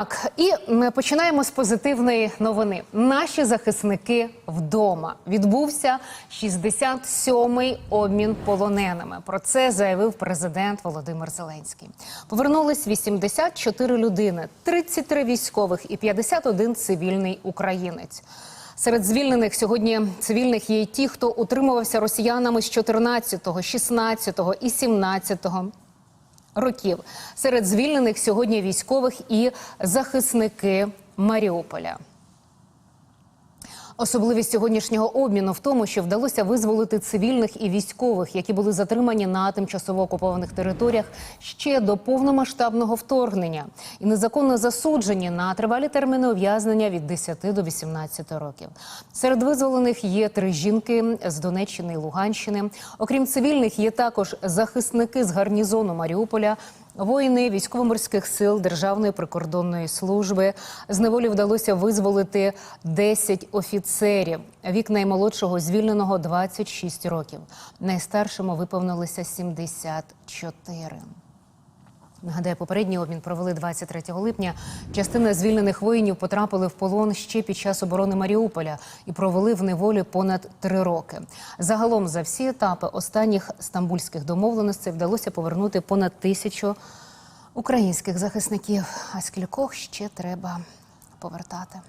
Так, і ми починаємо з позитивної новини. Наші захисники вдома відбувся 67-й обмін полоненими. Про це заявив президент Володимир Зеленський. Повернулись 84 людини, 33 військових і 51 цивільний українець. Серед звільнених сьогодні цивільних є й ті, хто утримувався росіянами з 14-го, 16-го і 17-го років. Серед звільнених сьогодні військових і захисники Маріуполя. Особливість сьогоднішнього обміну в тому, що вдалося визволити цивільних і військових, які були затримані на тимчасово окупованих територіях ще до повномасштабного вторгнення, і незаконно засуджені на тривалі терміни ув'язнення від 10 до 18 років. Серед визволених є три жінки з Донеччини і Луганщини. Окрім цивільних, є також захисники з гарнізону Маріуполя. Воїни військово-морських сил Державної прикордонної служби з неволі вдалося визволити 10 офіцерів. Вік наймолодшого звільненого 26 років. Найстаршому виповнилося 74. Нагадаю, попередній обмін провели 23 липня. Частина звільнених воїнів потрапили в полон ще під час оборони Маріуполя і провели в неволі понад три роки. Загалом за всі етапи останніх стамбульських домовленостей вдалося повернути понад тисячу українських захисників. А скількох ще треба повертати.